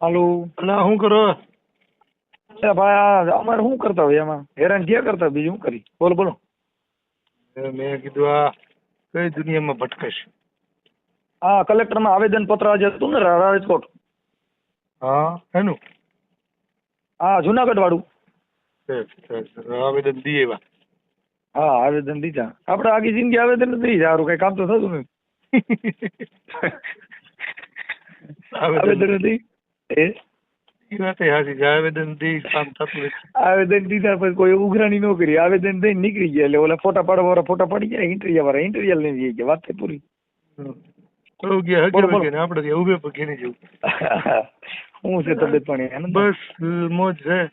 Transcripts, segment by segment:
હાલો. ના શું કરો? ભાઈ અમારે શું કરતા હોય એમાં? હેરાન ક્યાં કરતા બીજું શું કરી બોલો બોલો. મેં કીધું આ કઈ દુનિયામાં ભટકાશ? હા કલેક્ટરમાં આવેદન પત્ર આજે હતું ને રાજકોટ. હા એનું? હા જુનાગઢ વાળું. આવેદન દી એવા. હા આવેદન દીધા. આપણે આખી જિંદગી આવેદન દઈ સારું કઈ કામ તો થતું નહીં આવેદન દી એ આવેદન દી કામ થતું આવેદન દીધા પછી કોઈ ઉઘરાણી ન કરી. આવેદન નીકળી ગયા. એટલે ઓલા ફોટા પાડવા વાળા ફોટા પાડી ગયા. ઇન્ટરવ્યુ વાળા ઇન્ટરવ્યુ લઈને જઈ ગયા વાત પૂરી. હમ. ગયા હગે બોલો, બોલો. વગે આપણે ત્યાં ઉભે પગે નહીં જવું. હું છે તબિયત પાણી બસ મોજ છે.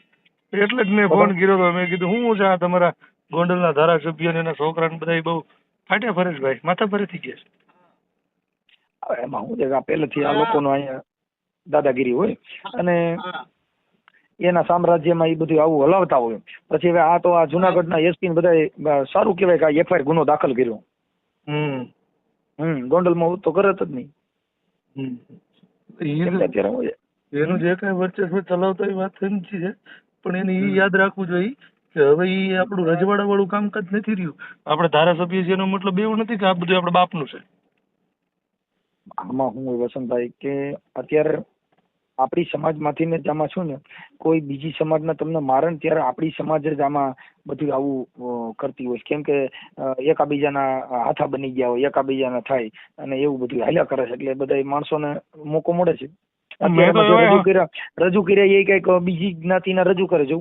એટલે જ મેં ફોન કર્યો તો મેં કીધું હું છે આ તમારા ગોંડલના ધારાસભ્ય ને એના છોકરા ને બધા બહુ ફાટ્યા ફરે છે ભાઈ માથા ફરે થઈ ગયા છે. એમાં શું છે પહેલેથી આ લોકોનો અહીંયા દાદાગીરી હોય. અને એના સામ્રાજ્યમાં એ બધું આવું હલાવતા હોય. પછી હવે આ તો આ જુનાગઢના એસપી બધા સારું કહેવાય કે આ એફઆઈઆર ગુનો દાખલ કર્યો. હમ. હમ ગોંડલમાં તો કરે જ નહીં. અત્યારે એનું જે કઈ વર્ચસ્વ ચલાવતા એ વાત સમજી છે પણ એને એ યાદ રાખવું જોઈએ કે હવે એ આપણું રજવાડા વાળું કામકાજ નથી રહ્યું. આપણે ધારાસભ્ય છે એનો મતલબ એવું નથી કે આ બધું આપણા બાપનું છે. આમાં હું વસંતભાઈ કે અત્યારે આપણી સમાજમાંથી ને જ આમાં શું ને કોઈ બીજી સમાજના તમને મારે ને ત્યારે આપણી સમાજ જ આમાં બધું આવું કરતી હોય કેમ કે એકાબીજાના હાથા બની ગયા હોય એકાબીજાના થાય અને એવું બધું હાલ્યા કરે છે. એટલે બધા માણસોને મોકો મળે છે. રજૂ કર્યા એ કંઈક બીજી જ્ઞાતિના રજૂ કરે છે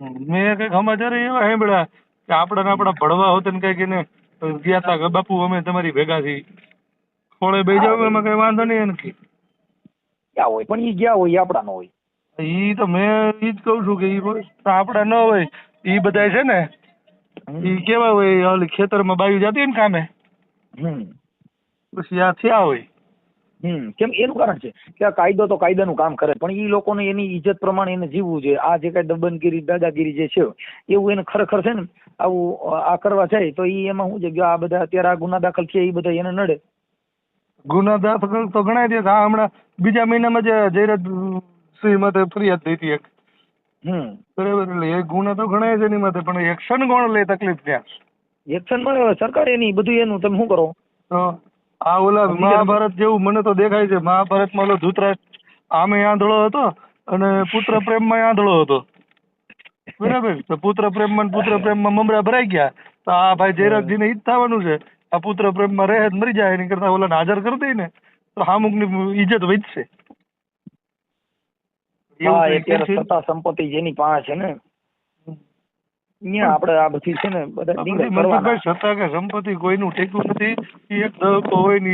મેં કંઈક સમાચાર એવા સાંભળ્યા કે આપડા ને આપડા ભણવા હોત ને કંઈક એને ગયા તા બાપુ અમે તમારી ભેગા થઈ ખોળે બે જાવ એમાં કઈ વાંધો નહીં એને ક્યાં હોય? પણ એ ગયા હોય એ આપણા ન હોય. ઈ તો મેં ઈ જ કહું છું કે ઈ આપડા ન હોય ઈ બધા છે ને ઈ કેવા હોય ઓલી ખેતરમાં બાયું જતી હોય ને કામે પછી આ થયા હોય. હમ. કેમ? એનું કારણ છે કે આ કાયદો તો કાયદાનું કામ કરે પણ એ લોકોને એની ઇજ્જત પ્રમાણે એને જીવવું જોઈએ. આ જે કઈ દબનગીરી દાદાગીરી જે છે એવું એને ખરેખર છે ને આવું આ કરવા જાય તો એ એમાં શું છે? કે આ બધા અત્યારે આ ગુના દાખલ છે એ બધા એને નડે. ગુના દાખલ તો ઘણા દે હા હમણાં બીજા મહિનામાં જે જયરાજ સિંહ માથે ફરિયાદ થઈ હતી એક. હમ. બરાબર એટલે એ ગુના તો ઘણા છે એની માથે પણ એક્શન કોણ લે તકલીફ ત્યાં? એક્શન મળે સરકાર એની બધું એનું તમે શું કરો? આ ઓલા મહાભારત જેવું મને તો દેખાય છે. મહાભારતમાં ઓલો ધૂતરાષ્ટ્ર આમે આંધળો હતો અને પુત્ર પ્રેમમાં આંધળો હતો. બરાબર? તો પુત્ર પ્રેમમાં માં પુત્ર પ્રેમમાં મમરા ભરાઈ ગયા. તો આ ભાઈ જયરાજજીને ઈ જ થવાનું છે. આ પુત્ર પ્રેમમાં રહે મરી જાય એની કરતા ઓલાને હાજર કરી દઈ ને તો હામુકની ઇજ્જત વધશે. હા અત્યારે. સત્તા સંપત્તિ જેની પાસે છે ને અહીંયા આપણે આ બધી છે ને બધા સત્તા કે સંપત્તિ કોઈનું ટેકવું નથી એક દહકો હોય ને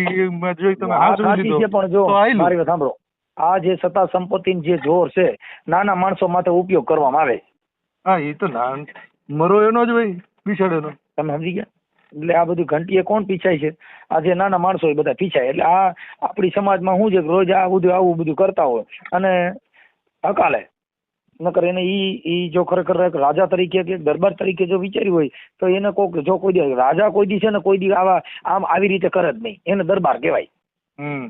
જોઈ તમે સાચી લીધો પણ જો મારી વાત સાંભળો. આ જે સત્તા સંપત્તિ જે જોર છે નાના માણસો માટે ઉપયોગ કરવામાં આવે. હા એ તો ના મરો એનો જ હોય બિચાડેનો તમે સમજી ગયા? એટલે આ બધું ઘંટીએ કોણ પીછાય છે? આ જે નાના માણસો એ બધા પીછાય. એટલે આ આપણી સમાજમાં શું છે રોજ આ બધું આવું બધું કરતા હોય અને હકાલે. નકર એને ઈ ઈ જો ખરેખર એક રાજા તરીકે કે દરબાર તરીકે જો વિચાર્યું હોય તો એને કોક જો કોઈ દી રાજા કોઈ દી છે ને કોઈ દી આવા આમ આવી રીતે કરે જ નહીં. એને દરબાર કહેવાય. હમ.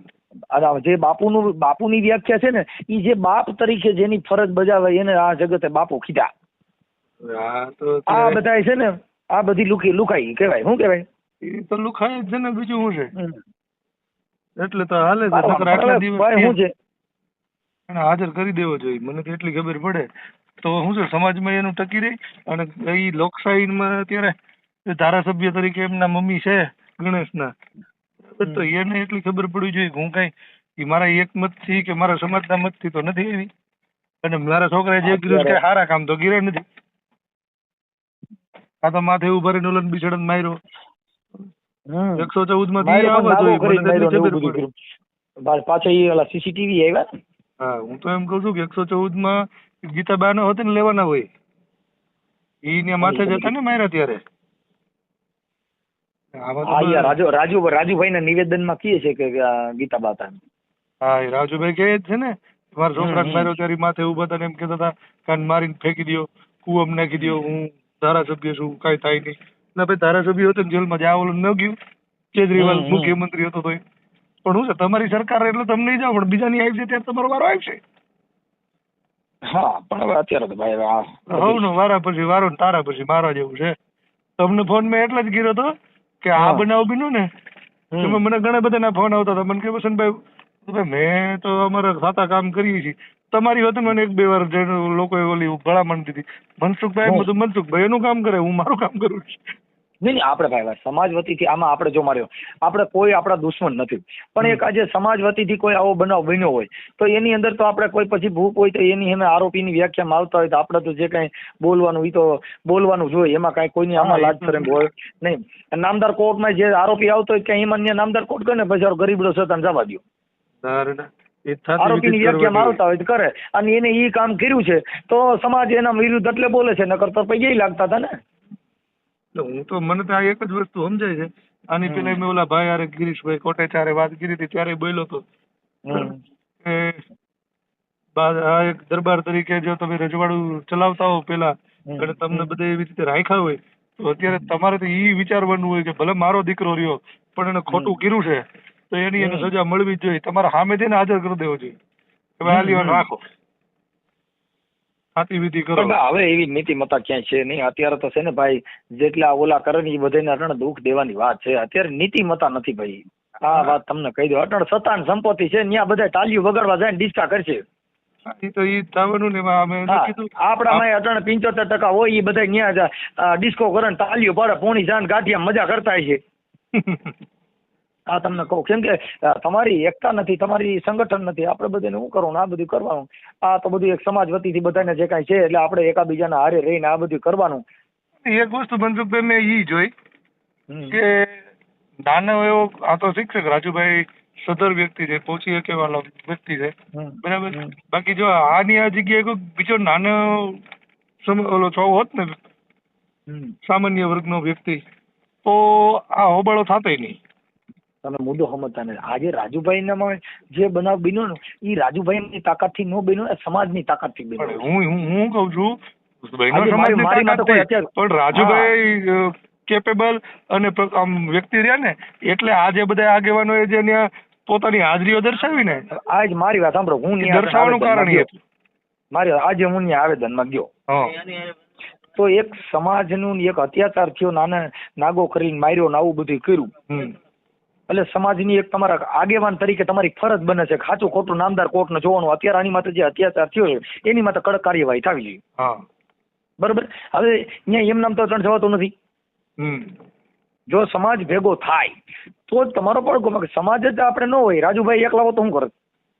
જે બાપુનું બાપુની વ્યાખ્યા છે ને ઈ જે બાપ તરીકે જેની ફરજ બજાવે એને આ જગતે બાપુ કીધા. આ બધા છે ને આ બધી લુકી લુકાઈ કહેવાય. શું કહેવાય? એ તો લુખાય જ છે ને બીજું શું છે? એટલે તો હાલે છે. નકર આટલા દિવસ શું છે? એને હાજર કરી દેવો જોઈએ. મને તો એટલી ખબર પડે. તો શું છે સમાજમાં એનું ટકી રહી અને એ લોકશાહીમાં અત્યારે ધારાસભ્ય તરીકે એમના મમ્મી છે ગણેશના. તો એને એટલી ખબર પડવી જોઈએ કે હું કઈ ઈ મારા એક મતથી કે મારા સમાજના મતથી તો નથી એવી અને મારા છોકરાએ જે કર્યું કે સારા કામ તો કર્યા નથી. આ તો માથે ઊભા રહીને ઓલન બિછડન માર્યો. એકસો ચૌદમાં થી આવવા જોઈએ પાછા ઈ ઓલા સીસીટીવી આવ્યા હા હું તો એમ કઉ છું કે એકસો ચૌદમાં ગીતાબા નો હતી ને લેવાના હોય. ઈ ને માથે જતા ને માર્યા ત્યારે. રાજુ રાજુ રાજુભાઈ ના નિવેદનમાં કહે છે કે ગીતા બા હતા હા એ રાજુભાઈ કહે છે ને મારા છોકરા. માર્યો ત્યારે માથે ઊભા હતા ને એમ કેતા હતા કાન મારીને ફેંકી દ્યો કુવમ નાખી દો હું ધારાસભ્ય છું કઈ થાય નહીં. ના ભાઈ ધારાસભ્ય હતો જેલમાં જ્યાં ઓલું ન ગયું. કેજરીવાલ. મુખ્યમંત્રી હતો તોય. પણ હું છે તમારી સરકાર એટલે તમને જાવ પણ બીજાની આવી છે ત્યારે તમારો વારો આવશે. હા પણ હવે અત્યારે તો ભાઈ હવ વારા પછી વારો ને તારા પછી મારા જેવું છે. તમને ફોન મેં એટલે જ કર્યો હતો કે આ. બનાવ બીનો ને. એમાં મને ઘણા બધાના ફોન આવતા હતા. મને કે વસંતભાઈ ભાઈ મેં તો અમારા સાતા કામ કરીએ છીએ. તમારી વાત મને એક બે વાર લોકો ઓલી ભલામણ દીધી મનસુખભાઈ બધું મનસુખભાઈ એનું કામ કરે હું મારું કામ કરું છું. નહીં નહીં આપણે ભાઈ સમાજ વતીથી આમાં આપણે જો માર્યો આપણે કોઈ આપણા દુશ્મન નથી. પણ એક આજે સમાજ વતીથી કોઈ આવો બનાવ બન્યો હોય તો એની અંદર તો આપણે કોઈ પછી ભૂખ હોય તો એની સામે આરોપીની વ્યાખ્યામાં આવતા હોય તો આપણે તો જે કાંઈ બોલવાનું એ તો બોલવાનું જોઈએ એમાં કાંઈ કોઈની આમાં લાજ તો શરમ હોય નહીં. નામદાર કોર્ટમાં જે આરોપી આવતો હોય કે એમાં નામદાર કોર્ટ કરે ને પછી ગરીબડો સતાને જવા દો આરોપીની વ્યાખ્યા. આવતા હોય કરે. અને એને ઈ કામ કર્યું છે તો સમાજ એના વિરુદ્ધ એટલે બોલે છે નકર તો પૈયે લાગતા હતા ને. હું તો મને તો આ એક જ વસ્તુ સમજાય છે. આની પેલા મેં ઓલા ભાઈ હારે ગિરીશભાઈ કોટેચારે વાત કરી હતી ત્યારે બોલ્યો હતો. આ એક દરબાર તરીકે જો તમે રજવાડું ચલાવતા હો પેલા અને તમને બધે એવી રીતે રાખ્યા હોય તો અત્યારે તમારે તો ઈ વિચારવાનું હોય કે ભલે મારો દીકરો રહ્યો પણ એને ખોટું કર્યું છે. તો એની એને સજા મળવી જોઈએ. તમારે સામે થઈને હાજર કરી દેવો જોઈએ. કે ભાઈ આ હમ, રાખો. વિધિ કરો. હવે એવી નીતિમત્તા ક્યાંય છે નહીં. અત્યારે તો છે ને ભાઈ જેટલા ઓલા કરે ને એ બધાને અટણ દુઃખ દેવાની વાત છે. અત્યારે નીતિમત્તા નથી ભાઈ. આ વાત તમને કહી દો અટણ સત્તાન સંપત્તિ છે ત્યાં બધા ટાલિયું વગાડવા જાય ડિસ્કા કરશે. તો ઈ થવાનું ને અમે કીધું. આપણામાં અટણ પિંચોતેર ટકા હોય એ બધા ત્યાં ડિસ્કો કરે તાલીઓ પાડે પોણી જાન ગાંઠિયા મજા કરતા છે આ તમને કહું કેમ કે તમારી એકતા નથી તમારી સંગઠન નથી. આપણે બધાને શું કરવાનું? આ બધું કરવાનું. આ તો બધું એક સમાજ વતીથી બધાને જે કાંઈ છે એટલે આપણે એકાબીજાના હારે રહીને આ બધું કરવાનું. એક વસ્તુ મનસુખભાઈ મેં ઈ જોઈ કે નાનો એવો આ તો શિક્ષક રાજુભાઈ સદર વ્યક્તિ છે પહોંચી શકે વાળો વ્યક્તિ છે. બરાબર? બાકી જો આની આ જગ્યાએ કોઈ બીજો નાનો ઓલો છો હોત ને. સામાન્ય વર્ગનો વ્યક્તિ તો આ હોબાળો થતો નહીં. તમે મુદ્દો સમજતા નથી આજે રાજુભાઈ જે બનાવ બન્યો ને એ રાજુભાઈ ની તાકાતથી ન બન્યો એ સમાજની તાકાતથી બન્યો. હું હું કહું છું પણ રાજુભાઈ કેપેબલ અને આમ વ્યક્તિ રહ્યા ને એટલે આ જે બધા આગેવાનો જે પોતાની હાજરીઓ દર્શાવી ને આજ મારી વાત સાંભળો હું દર્શાવવાનું કારણ એ. મારી આજે હું ત્યાં આવેદનમાં ગયો. તો એક સમાજનું નું એક અત્યાચાર થયો નાના નાગો કરીને માર્યો ને આવું બધું કર્યું. એટલે સમાજની એક તમારા આગેવાન તરીકે તમારી ફરજ બને છે ખાચું ખોટું નામદાર કોર્ટને જોવાનું. અત્યારે આની માટે જે અત્યાચાર થયો છે એની માટે કડક કાર્યવાહી થવી જોઈએ. બરોબર? હવે અહીંયા એમ નામ તો ત્રણ જવાતું નથી. જો સમાજ ભેગો થાય તો જ તમારો પણ સમાજ જ આપણે ન હોય રાજુભાઈ એકલા તો શું કરે?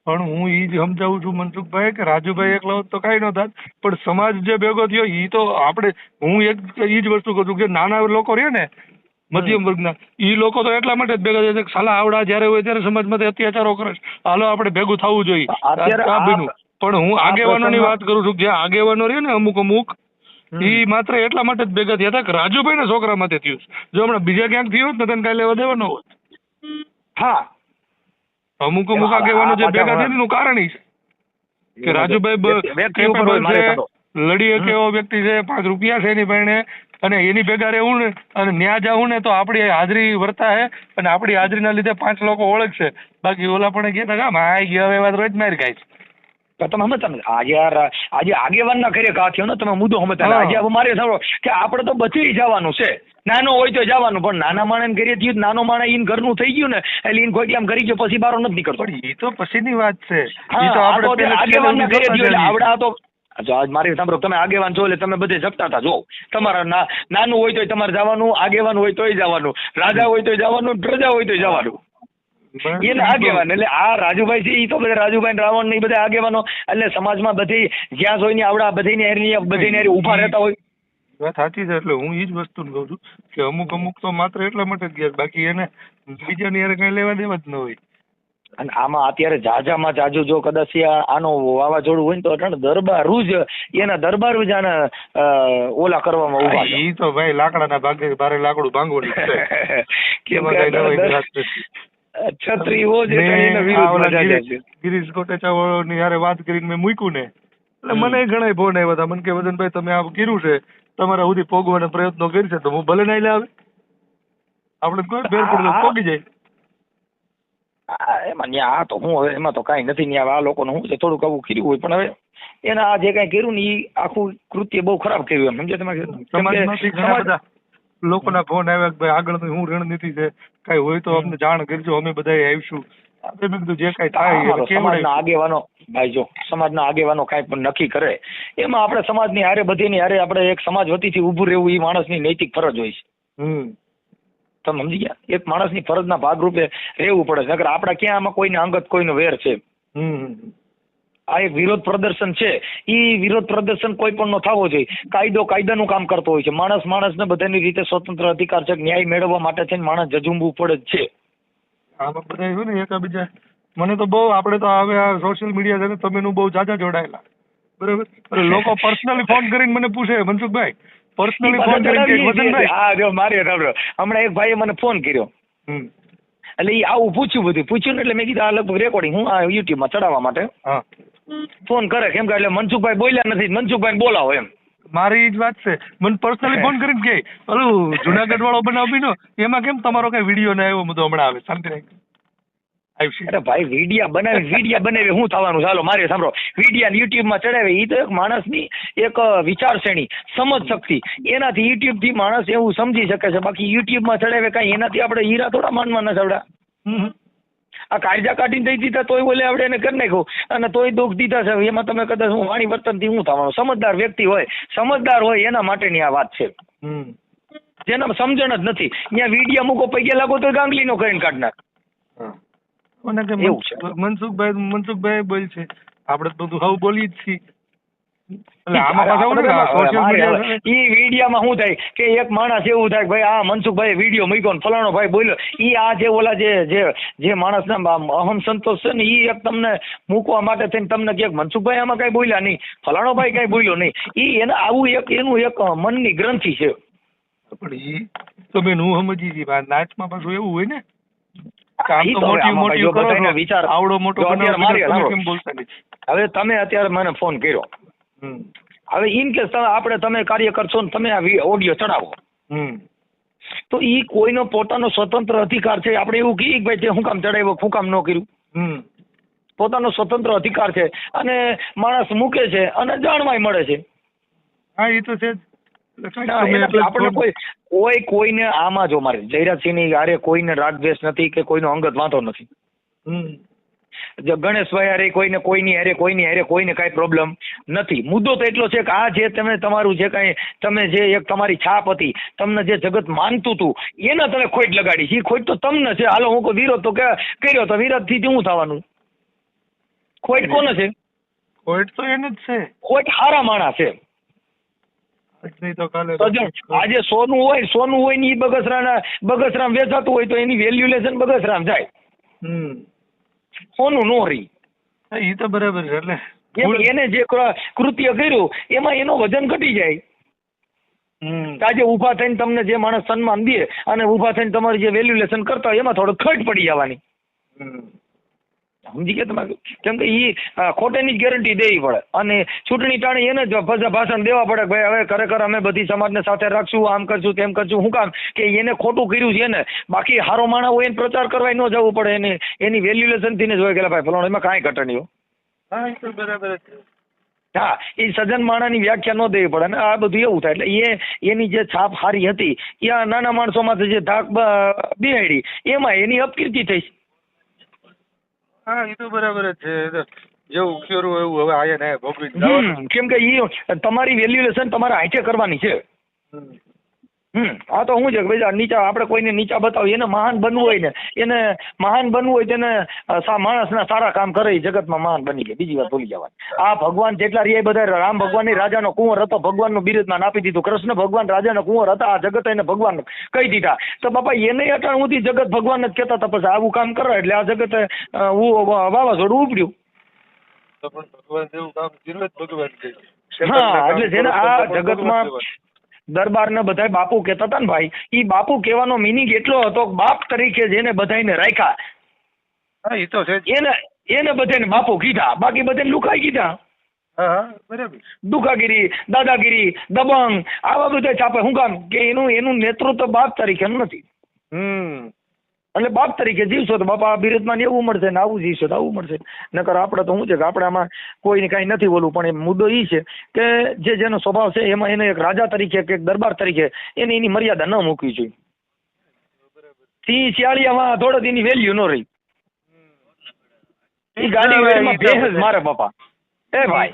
પણ હું ઈ જ સમજાવું છું મનસુખભાઈ કે રાજુભાઈ એકલા હોત તો કાંઈ ન થાત. પણ સમાજ જે ભેગો થયો ઈ તો આપણે હું એક એ જ વસ્તુ કહું છું કે નાના લોકો રહે ને મધ્યમ વર્ગના એ લોકો તો એટલા માટે જ ભેગા થાય છે કે સાલા આવડા જ્યારે હોય ત્યારે સમાજમાં અત્યાચારો કરે છે. હાલો આપણે ભેગું થવું જોઈએ. પણ હું આગેવાનોની વાત કરું છું જે આગેવાનો રહે ને અમુક અમુક એ માત્ર એટલા માટે જ ભેગા થયા હતા કે રાજુભાઈ ના છોકરા માટે થયું. જો હમણાં બીજા ક્યાંક થયું હોત ને તને કાંઈ લેવા દેવાનો હોત. હા. અમુક અમુક આગેવાનો જે ભેગા થયા એનું કારણ એ છે. કે રાજુભાઈ લડી શકે એવો વ્યક્તિ છે પાંચ રૂપિયા છે એની પાસે અને એની ભેગા રહેવું ને અને ન્યા જવું ને તો આપણી હાજરી વર્તા હે અને આપણી હાજરીના લીધે પાંચ લોકો ઓળખશે. બાકી ઓલા પણ કહેતા કે આમ આઈ ગયા હવે વાત રોજ મારી તો તમે સમજતા નથી આજે આ આજે આગેવાનના ઘરે ઘા થયો ને તમે મુદ્દો હમે તમે. આજે હવે મારે સાંભળો કે આપણે તો બચી જવાનું છે. નાનો હોય તો જવાનું પણ નાના માણસ કરીએ થયું નાનો માણસ ઈન ઘરનું થઈ ગયું ને એટલે ઈન કોઈ આમ કરી ગયો પછી બારો નથી નીકળતો. એ તો પછીની વાત છે. આગેવાન ના આ પેલે થયું એટલે આવડા તો જો આજ મારી સાંભળો તમે આગેવાન છો એટલે તમે બધે જપતા હતા જો. તમારા નાનું હોય તોય તમારે જવાનું આગેવાન હોય તોય જવાનું રાજા હોય તોય જવાનું પ્રજા હોય તોય જવાનું. એને આગેવાન એટલે આ રાજુભાઈ છે એ તો બધા રાજુભાઈ રાવણ ને બધા આગેવાનો એટલે સમાજમાં બધી જ્યાં જોઈ ને આવડા બધી ને હારી બધી ને હારી ઊભા રહેતા હોય. વાત સાચી છે એટલે હું એ જ વસ્તુ કહું છું કે અમુક અમુક તો માત્ર એટલા માટે જ ગયા બાકી એને બીજાની હારે કઈ લેવા દેવા જ ન હોય. અને આમાં અત્યારે જાજામાં જાજુ જો કદાચ આનો વાવાઝોડું હોય ને તો અટણ દરબારું જ એના દરબાર જ આને ઓલા કરવામાં ઊભા છે. ઈ તો ભાઈ લાકડાના ભાગે ભારે લાકડું ભાંગવું છે. છત્રીઓ જે છે ગિરીશ કોટેચા ની હારે વાત કરીને મેં મૂક્યું ને. એટલે મને ઘણા ફોન આવ્યા હતા. મને કે વદનભાઈ તમે આ કર્યું છે. તમારા સુધી પોગવાના પ્રયત્નો કરી છે તો હું ભલે નહીં લાવે આપણે કોઈ ફેર પડતો પોગી જાય. એમાં ન્યા આ તો હું હવે એમાં તો કાંઈ નથી ન્યા આ લોકોનું હું છે થોડુંક આવું કર્યું હોય પણ હવે એના આ જે કાંઈ કર્યું ને એ આખું કૃત્ય બહુ ખરાબ કર્યું એમ સમજે તમે લોકોના ફોન આવ્યા કે ભાઈ આગળની શું રણનીતિ છે કઈ હોય તો અમને જાણ કરજો અમે બધા આવીશું. આપણે મેં કીધું જે કઈ થાય હા, સમાજના આગેવાનો ભાઈ જો સમાજના આગેવાનો કાંઈ પણ નક્કી કરે. એમાં આપણે સમાજની હારે બધીની હારે આપણે એક સમાજ વતીથી ઊભું રહેવું એ માણસની નૈતિક ફરજ હોય છે. હમ. તમે સમજી ગયા? એક માણસની ફરજના ભાગરૂપે રહેવું પડે છે. નકર આપણા ક્યાં આમાં કોઈને અંગત કોઈનો વેર છે? આ એક વિરોધ પ્રદર્શન છે. એ વિરોધ પ્રદર્શન કોઈ પણ નો થવો જોઈએ. કાયદો કાયદાનું કામ કરતો હોય છે. માણસ માણસને બધાની રીતે સ્વતંત્ર અધિકાર છે ન્યાય મેળવવા માટે છે માણસ જજુમવું પડે જ છે. આમાં બધા એવું ને એકાબીજા. મને તો બહુ આપણે તો હવે આ સોશિયલ મીડિયા છે તમે બહુ જાજા જોડાયેલા. બરાબર? લોકો પર્સનલી ફોન કરીને મને પૂછે મનસુખભાઈ પર્સનલી ફોન કરીને હા જો મારે સાંભળો. હમણાં એક ભાઈએ મને ફોન કર્યો. એટલે એ આવું પૂછ્યું બધું. પૂછ્યું એટલે મેં કીધું આ લગભગ રેકોર્ડિંગ હું આ યુટ્યુબમાં ચડાવવા માટે. ફોન કરે કેમ કે એટલે મનસુખભાઈ બોલ્યા નથી. મનસુખભાઈ બોલાવો એમ. મારી જ વાત છે. મને પર્સનલી ફોન કરીને કે ઓલું જુનાગઢ વાળો બનાવ બીનો એમાં કેમ તમારો કઈ વીડિયો ને આવ્યો બધો હમણાં આવે? શાંતિ રાખ અરે ભાઈ વિડિયા બનાવી વિડિયા બનાવી શું થવાનું ચાલો મારે સાંભળો. વિડિયા યુટ્યુબમાં ચડાવે એ તો એક માણસની એક વિચારશ્રેણી સમજ શક્તિ. એનાથી યુટ્યુબથી માણસ એવું સમજી શકે છે. બાકી યુટ્યુબમાં ચડાવે કઈ એનાથી આપણે હીરા થોડા માનવા ના ચડા આ કાયદા કાઢીને દઈ દીધા તોય બોલે આપણે એને કરી નાખ્યું. અને તોય દુઃખ દીધા છે. એમાં તમે કદાચ હું વાણી વર્તનથી હું થવાનું. સમજદાર વ્યક્તિ હોય સમજદાર હોય એના માટેની આ વાત છે. જેના સમજણ જ નથી. ત્યાં વિડિયા મૂકો પૈયા લાગો તો ગાંગલીનો કરીને કાઢ કે એવું છે. મનસુખભાઈ મનસુખભાઈ બોલ છે આપણે તો બધું હવે બોલી જ છીએ. ઈ વિડીયામાં શું થાય? કે એક માણસ એવું થાય ભાઈ આ મનસુખભાઈ વીડિયો મૂક્યો ને ફલાણો ભાઈ બોલ્યો. ઈ આ જે ઓલા જે જે જે માણસના અહમ સંતોષ છે ને ઈ એક તમને મૂકવા માટે થઈને તમને કે મનસુખભાઈ આમાં કઈ બોલ્યા નહીં ફલાણો ભાઈ કઈ બોલ્યો નહીં. ઈ એને આવું એક એનું એક મનની ગ્રંથિ છે. પણ ઈ તો બેન હું સમજી નાચમાં પાછું એવું હોય ને વિચાર આવડો મોટો હવે તમે અત્યારે મને ફોન કર્યો. હવે ઇન કેસ તમે આપણે તમે કાર્ય કરશો ને તમે આ ઓડિયો ચડાવો. તો ઈ કોઈનો પોતાનો સ્વતંત્ર અધિકાર છે. આપણે એવું કહીએ કે ભાઈ તે હું કામ ચડાવ્યો હું કામ ન કર્યું. પોતાનો સ્વતંત્ર અધિકાર છે. અને માણસ મૂકે છે અને જાણવાય મળે છે. હા એ તો છે જ. આપણને કોઈ કોઈ કોઈને આમાં જો મારે જયરાજસિંહની અરે કોઈને રાગદ્વેષ નથી કે કોઈનો અંગત વાંધો નથી. હમ. જો ગણેશભાઈ હારે કોઈને કોઈની હારે કોઈની હારે કોઈને કાંઈ પ્રોબ્લેમ નથી. મુદ્દો તો એટલો છે કે આ જે તમે તમારું જે કાંઈ તમે જે એક તમારી છાપ હતી તમને જે જગત માનતું હતું એને તમે ખોટ લગાડી છે એ ખોટ તો તમને છે. હાલો હું વિરોધ તો કે કર્યો તો વિરોધથી શું થવાનું? ખોટ કોને છે? ખોટ તો એને જ છે. ખોટ હારા માણા છે. આજ સોનું હોય સોનું હોય ને એ બગસરા બગસરામ વેચાતું હોય તો એની વેલ્યુલેશન બગસરામ જાય. સોનું નો રહી. એ તો બરાબર છે એટલે એને જે કૃત્ય કર્યું એમાં એનો વજન ઘટી જાય. આજે ઊભા થઈને તમને જે માણસ સન્માન દે અને ઊભા થઈને તમારી જે વેલ્યુલેશન કરતા હોય એમાં થોડો ખર્ચ પડી જવાની. હમ. સમજી ગયા તમે કેમ કે ઈ અ, ખોટેની જ ગેરંટી દેવી પડે. અને ચૂંટણી ટાણી એને જ ભાષણ દેવા પડે ભાઈ હવે ખરેખર અમે બધી સમાજને સાથે રાખશું આમ કરશું તેમ કરશું. શું કામ? કે એને ખોટું કર્યું છે ને બાકી હારો માણસ હોય એને પ્રચાર કરવા ન જવું પડે. એને એની વેલ્યુલેશનથી ને જોઈ ગયેલા ભાઈ ફલાણો. એમાં કાંઈ ઘટણીઓ હા. એ તો બરાબર છે. હા એ સજ્જન માણાની વ્યાખ્યા ન દેવી પડે. ને આ બધું એવું થાય. એટલે એ એની જે છાપ હારી હતી એ આ નાના માણસોમાંથી જે ધાક બિહાડી એમાં એની અપકીર્તિ થઈ. હા એ તો બરાબર જ છે. જેવું કર્યું એવું હવે આયે ને ભોગવી કેમ કે ઈ તમારી વેલ્યુએશન તમારે હાઈટે કરવાની છે. હમ. આ તો શું છે કે ભાઈ નીચા આપણે કોઈને નીચા બતાવીએ એને મહાન બનવું હોય ને એને મહાન બનવું હોય તેને માણસના સારા કામ કરે જગતમાં મહાન બની ગયા બીજી વાત ભૂલી જવાની. આ ભગવાન જેટલા રહ્યા બધા રામ ભગવાનની રાજાનો કુંવર હતો ભગવાનનું બિરુદમાન આપી દીધું. કૃષ્ણ ભગવાન રાજાનો કુંવર હતા આ જગત એને ભગવાન કહી દીધા. તો બાપા એને અટાણ સુધી જગત ભગવાન જ કહેતા હતા પછી આવું કામ કરે એટલે આ જગતે વાવાઝોડું ઉપડ્યું. ભગવાન જેવું કામ ભગવાન હા એટલે જેને આ જગતમાં ભગવાન. દરબારને બધાય બાપુ કહેતા હતા ને ભાઈ એ બાપુ કહેવાનો મિનિંગ એટલો હતો બાપ તરીકે જેને બધાને રાખ્યા. હા એ તો છે એને એને બધાને બાપુ કીધા બાકી બધાને લુકાઈ કીધા. હા હા બરાબર. દુકાગીરી દાદાગીરી દબંગ આવા બધા છાપે. શું કામ કે એનું એનું નેતૃત્વ બાપ તરીકેનું નથી. હમ. એટલે બાપ તરીકે જીવશો તો બાપા ને એવું મળશે ને આવું જીવશો તો આવું મળશે. નકર આપણે તો શું છે કે આપણે આમાં કોઈને કાંઈ નથી બોલવું, પણ એ મુદ્દો એ છે કે જે જેનો સ્વભાવ છે એમાં એને એક રાજા તરીકે કે દરબાર તરીકે એને એની મર્યાદા ન મૂકવી જોઈએ. સિંહ શિયાળિયામાં થોડો એની વેલ્યુ ન રહી. એ ગાડી મારે બાપા. એ ભાઈ.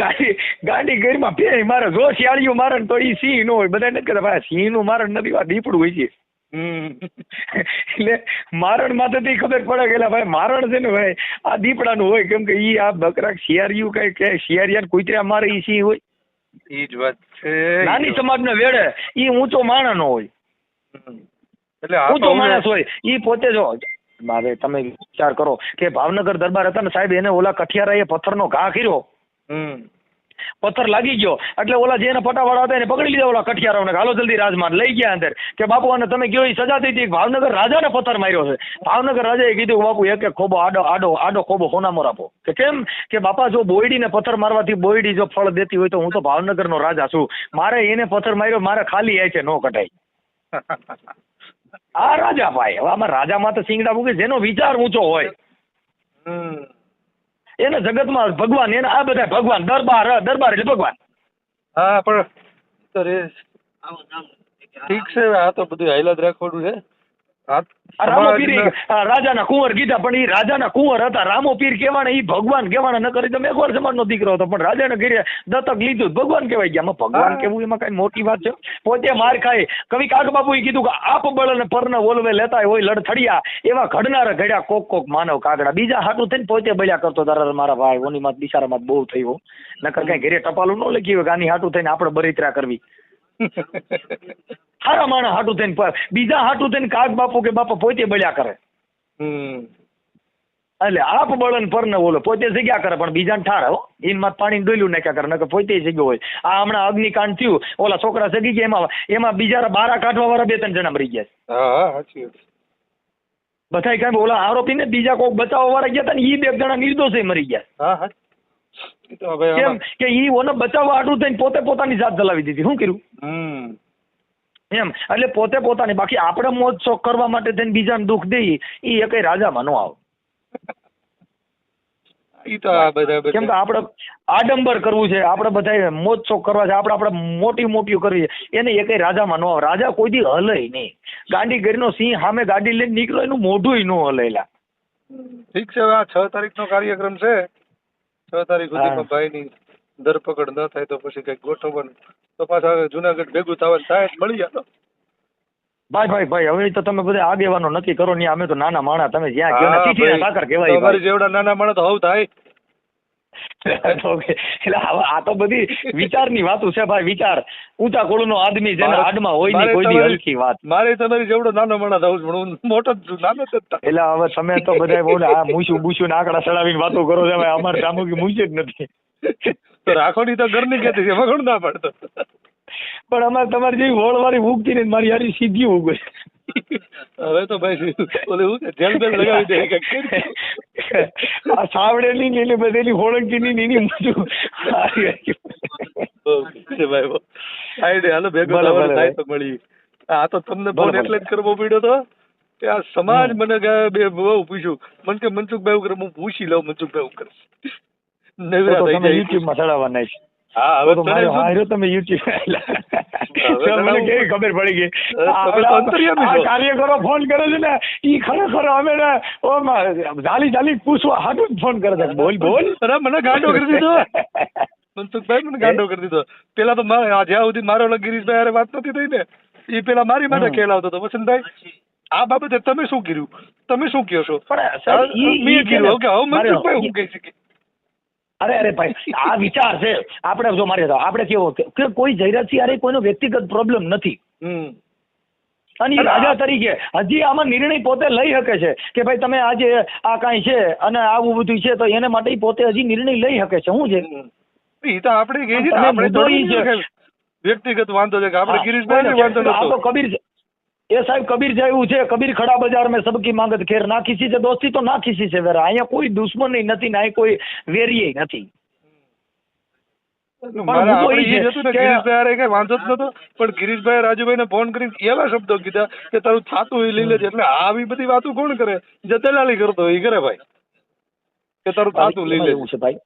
ગાડી ગાડી ગઈમાં ભેંસ મારે. જો શિયાળિયું મારે તો એ સિંહ નો હોય. બધા નથી કહેતા, ભાઈ સિંહનું મારણ નથી, આ દીપડું હોય છે. એટલે મારણ માથેથી ખબર પડે કે ભાઈ મારણ છે ને ભાઈ આ દીપડાનું હોય. કેમ કે ઈ આ બકરા શિયાળિયું કઈ કે શિયાળિયા કુતરા મારે ઈ સિંહ હોય. ઈ જ વાત છે. નાની સમાજનો વેડે ઈ ઊંચો માણસ નો હોય. એટલે ઊંચો માણસ હોય. ઈ પોતે જો મારે તમે વિચાર કરો કે ભાવનગર દરબાર હતા ને સાહેબ એને ઓલા કઠિયારા એ પથ્થરનો ઘા કર્યો. હમ. પથ્થર લાગી ગયો. એટલે ઓલા જેને ફટાવાળા હતા એને પકડી લીધા ઓલા કઠિયારાઓને હાલો જલ્દી રાજમાર્ગ લઈ ગયા અંદર. કે બાપુ અને તમે કયો એ સજા થઈ હતી. ભાવનગર રાજાને પથ્થર માર્યો છે. ભાવનગર રાજાએ કીધું બાપુ એક એક ખોબો આડો આડો આડો ખોબો હોનામોર આપો કે કેમ? કે બાપા જો બોયડીને પથ્થર મારવાથી બોયડી જો ફળ દેતી હોય તો હું તો ભાવનગરનો રાજા છું. મારે એને પથ્થર માર્યો મારે ખાલી છે નો કટાય આ રાજા ભાઈ. હવે આમાં રાજામાં તો સિંગડા મૂકે જેનો વિચાર ઊંચો હોય. હમ. એને જગતમાં ભગવાન, એને આ બધા ભગવાન, દરબાર દરબાર એટલે ભગવાન. હા, પણ ઠીક છે, આ તો બધું હાઈલાદ રાખવાનું છે. આ આ રામો પીર ઈ, સમાજના- આ રાજાના કુંવર કીધા પણ એ રાજાના કુંવર હતા. રામો પીર કહેવાના ઈ ભગવાન કહેવાના ન કરી તમે એકવાર સમાજનો દીકરો હતો. પણ રાજાને ઘરે દત્તક લીધું ભગવાન કહેવાય ગયા. ભગવાન. કેવું એમાં કઈ મોટી વાત છે? પોતે માર ખાય. કવિ કાગ એ કીધું કે આપ બળ અને પર્ણ ઓલવે લેતા હોય લડથડિયા. એવા ઘડનાર ઘડ્યા કોક કોક માનવ કાગડા. બીજા હાટું થઈને પોતે બળ્યા કરતો તારા મારા ભાઈ ઓની માત બિચારા માત બહુ થયું. નકર કઈ ઘરે ટપાલું ન લખી હોય કે આની હાટું થઈને આપણે બરિત્રા કરવી. સારા માણસ હાટું થઈને બીજા હાટું થઈને કાગ બાપુ કે બાપા પોતે બળ્યા કરે. એટલે આપ બળન પર ને બોલો પોતે જગ્યા કરે પણ બીજાને ઠાર હો. એમાં પાણી ડોલ્યું નાખ્યા કરે નકર પોતે જગ્યો હોય. આ હમણાં અગ્નિકાંડ થયું ઓલા છોકરા જગી ગયા એમાં એમાં બીજા બારા કાઢવા વાળા બે ત્રણ જણા મરી ગયા છે. બધાય કાંઈ ઓલા આરોપી ને બીજા કોઈક બચાવવા વાળા ગયા હતા ને ઈ બે જણા નિર્દોષ મરી ગયા. કેમ? કે ઈ ઓને બચાવવા આટલું થઈને પોતે પોતાની જાત જલાવી દીધી. શું કર્યું એમ. એટલે પોતે પોતાની બાકી આપણે મોજ શોખ કરવા માટે થઈને બીજાને દુઃખ દઈએ એ એકય રાજામાં નો આવે. કેમ કે આપણે આડંબર કરવું છે. આપણે બધા મોજ શોખ કરવા છે. આપણે આપણે મોટી મોટી કરવી છે. એને એકેય રાજામાં નો આવે. રાજા કોઈ દી હલે નહીં. ગાંડી ગરીનો સિંહ સામે ગાડી લઈને નીકળો એનું મોઢું ન હલેલા. ઠીક છે આ છ તારીખ નો કાર્યક્રમ છે. છ તારીખ સુધીમાં હા. ભાઈની ધરપકડ ન થાય તો પછી કંઈક ગોઠવવાનું તો પાછા જુનાગઢ ભેગું થવા થાય મળી જાય ભાઈ ભાઈ ભાઈ હવે તો તમે બધા આગેવાનો નક્કી કરો ને અમે તો નાના માણા તમે જ્યાં ગયો ભાઈ. સાકર કહેવાય તમારી જેવડા નાના માણા તો હવ થાય એટલે આ તો બધી વિચારની વાતો છે ભાઈ વિચાર. ઊંચા કુળનો આદમી જેના હાડમાં હોયની કોઈ હલકી વાત. મારે તમારી જેવડો નાનો મણા થવું પણ હું મોટો જ છું નાનો જ એટલે હવે તમે તો બધા બહુ આ મૂછું બૂછું આંકડા ચડાવીને વાતો કરો છો ભાઈ અમારે સામુકી મૂછે જ નથી. તો રાખોની તો ઘરની કહેતી છે વગણ ના પાડતો. પણ અમારે તમારી જેવી હોળ વાળી ઉગતી ને મારી હારી સીધી ઉગે. હવે તો ભાઈ ઓલે હું જેલ બેલ લગાવી દે આ સાવડેલી ને બધેલી હોળંકી ની ને છે ભાઈ આઈડે હાલો ભેગો થાય તો મળી. આ તો તમને ફોન એટલે જ કરવો પડ્યો તો. કે આ સમાજ મને કે બે બહુ પૂછ્યું. મને કે મનસુખભાઈ હું પૂછી લઉં મનસુખભાઈ હું કરે તો નવરા થઈ જાય. યુટ્યુબ ચડાવવાના છે. હા તો હવે મારે. તમે યુટ્યુબ મને કેવી ખબર પડી ગઈ? તમે તો આપણા- અંતર્યામી આ છો. કાર્યકરો ફોન કરે છે ને ઈ ખરેખર અમે ને ઓમાં ઝાલી ઝાલી પૂછવા હાટું ફોન કરે છે. બોલ બોલ. અરે મને ગાંડો કરી દીધો. મનસુખભાઈ મને ગાંડો કરી દીધો. પેલા તો જ્યાં સુધી મારો ગિરીશભાઈ હારે વાત નથી થઈ ને એ પેલા મારી માટે. ખેલાવતો હતો. વસંતભાઈ આ બાબતે તમે શું કર્યું? તમે શું કહો છો? મેં કર્યું કે હવે મનસુખભાઈ હું કહી શકે અરે અરે ભાઈ આ વિચાર છે. આપણે જો મારે આપણે કેવો કે- કોઈ જયરાજસિંહ અરે કોઈનો વ્યક્તિગત પ્રોબ્લેમ નથી. અને રાજા તરીકે હજી આમાં નિર્ણય પોતે લઈ શકે છે કે ભાઈ તમે આજે આ કાંઈ છે અને આવું બધું છે તો એને માટે પોતે હજી નિર્ણય લઈ શકે છે. શું છે. તો આપણે કહે છે. વ્યક્તિગત વાંધો છે કે આપણે ગિરીશભાઈ વાંધો આ તો કબીર છે. એ સાહેબ કબીર જેવું છે કબીર ખડા બજાર મેં સબકી માંગત ખેર ના ખીસી છે દોસ્તી તો ના ખીસી છે વેરા. અહીંયા કોઈ દુશ્મની નથી ને અહીં કોઈ વેરીએ નથી. ને વાંધો જ નતો પણ ગિરીશભાઈ રાજુભાઈને ફોન કરીને એવા શબ્દો કીધા કે તારું થાતું એ લઈ લેજે એટલે આવી બધી વાતો કોણ કરે? જતેલાલી કરતો એ કરે ભાઈ. કે તારું થાતું લઈ લેવું છે. ભાઈ.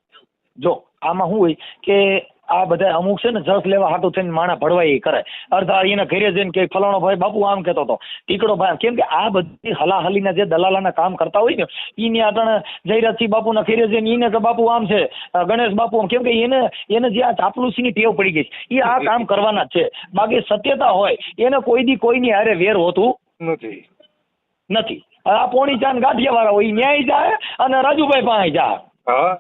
જો આમાં શું હોય કે આ બધા અમુક છે ને જસ લેવા હાટું થઈને માણા ભળવાઈ કરે. અડધા એના ઘરે જઈને કે ફલાણો ભાઈ બાપુ આમ કહેતો હતો ટીકડો ભાઈ કેમ કે આ બધી હલાહલીના જે દલાલાના કામ કરતા હોય ને ઈને આગળ જયરાજસિંહ બાપુના ઘરે જઈને એને કે બાપુ આમ છે ગણેશ બાપુ આમ. કેમ કે એને એને જે આ ચાપલુસીની ટેવ પડી ગઈ છે. એ આ કામ કરવાના જ છે. બાકી સત્યતા હોય એને કોઈ દી કોઈની હારે વેર હોતું નથી. નથી. આ પોણી ચાંદ ગાંઠિયા વાળા હોય ન્યાય જાય અને રાજુભાઈ પાસે જાય. હા.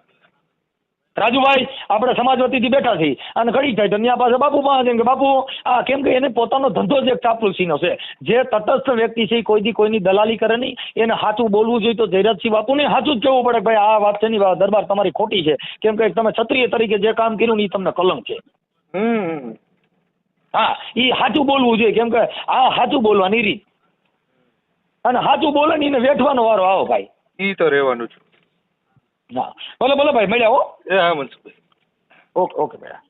રાજુભાઈ આપણે સમાજ વતીથી બેઠા છીએ અને ઘડી થાય ધન્યા પાસે બાપુ પાસે કે બાપુ આ કેમ કે એને પોતાનો ધંધો જ એક ચાપલુસીનો છે. જે તટસ્થ વ્યક્તિ છે કોઈ દી કોઈની દલાલી કરે નહીં. એને સાચું બોલવું જોઈએ તો જયરાજસિંહ બાપુને સાચું જ કહેવું પડે ભાઈ આ વાત છે ની દરબાર તમારી ખોટી છે. કેમ કે તમે ક્ષત્રિય તરીકે જે કામ કર્યું ને એ તમને કલંક છે. હમ. હા એ સાચું બોલવું જોઈએ. કેમ કે આ સાચું બોલવાની રીત. અને સાચું બોલે ને એને વેઠવાનો વારો આવો ભાઈ. એ તો રહેવાનું જ. હા ભલે ભલે ભાઈ મળ્યા હો એ હા મનસુખભાઈ ઓકે ઓકે ભાઈ